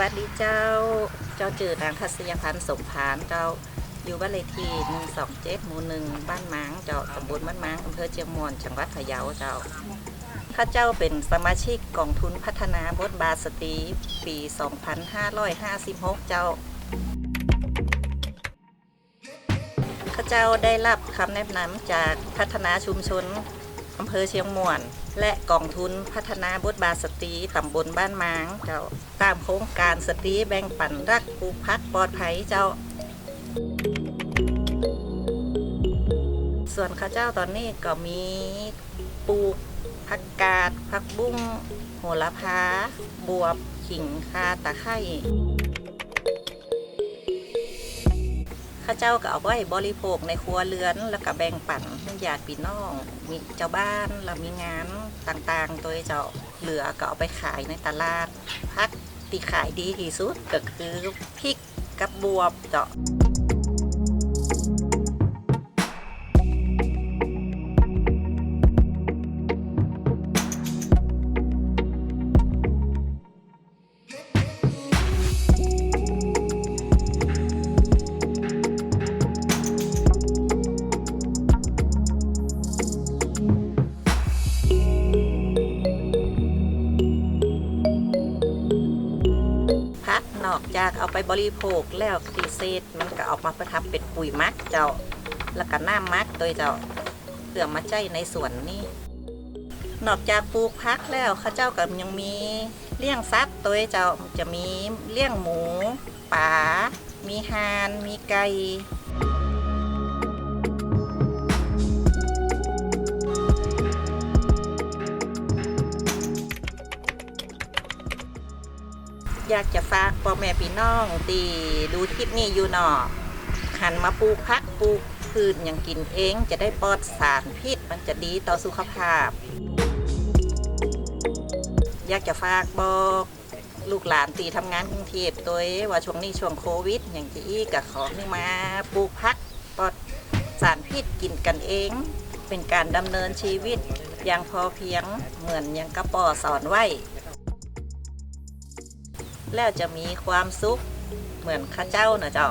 วัสดีเจ้า เจ้าจือนางทัศยพันธ์สมผานเจ้าอยู่บ้านเลขที่หนึ่งสองเจ็ดหมู่หนึ่งบ้านม้างเจ้าตำบลบ้านม้างอำเภอเชียงมอนจังหวัดพะเยาเจ้าข้าเจ้าเป็นสมาชิกกองทุนพัฒนาบทบาทสตรีปี 2556 เจ้าข้าเจ้าได้รับคำแนะนำจากพัฒนาชุมชน อำเภอเชียงม่วน และกองทุนพัฒนาบทบาทสตรีตำบลบ้านม้างเจ้าตามโครงการสตรีแบ่งปันรักปลูกพักปลอดภัยเจ้า ส่วนข้าเจ้าตอนนี้ก็มีปลูกผักกาดผักบุ้งโหระพา บวบขิงคาตะไคร้ ข้าเจ้าก็เอาไว้บริโภคในครัวเรือน แล้วก็แบ่งปันให้ญาติพี่น้องมีเจ้าบ้านเรามีงานต่างๆโดยเจ้าเหลือก็เอาไปขายในตลาดพักที่ขายดีที่สุดก็คือพริกกับบวบเจ้า พักนอกจากเอาไปบริโภคแล้วตีเศษมันก็ออกมาประทับเป็นปุ๋ยมักเจ้าแล้วก็น้ำมักโดยเจ้าเพื่อมาใจในสวนนี่นอกจากปลูกพักแล้วข้าเจ้าก็ยังมีเลี้ยงสัตว์ตัวเจ้าจะมีเลี้ยงหมูป่ามีหานมีไก่ อยากจะฝากพ่อแม่พี่น้องตีดูคลิปนี้อยู่หนอหันมาปลูกพักปลูกพืชอย่างกินเองจะได้ปลอดสารพิษมันจะดีต่อสุขภาพ อยากจะฝากบอกลูกหลานตีทำงานกรุงเทพโดยว่าช่วงนี้ช่วงโควิด อย่างที่อีกก็ขอให้มาปลูกพักปลอดสารพิษกินกันเอง เป็นการดำเนินชีวิตอย่างพอเพียงเหมือนอย่างกระป๋อสอนไว้ แล้วจะมีความสุขเหมือนข้าเจ้านะเจ้า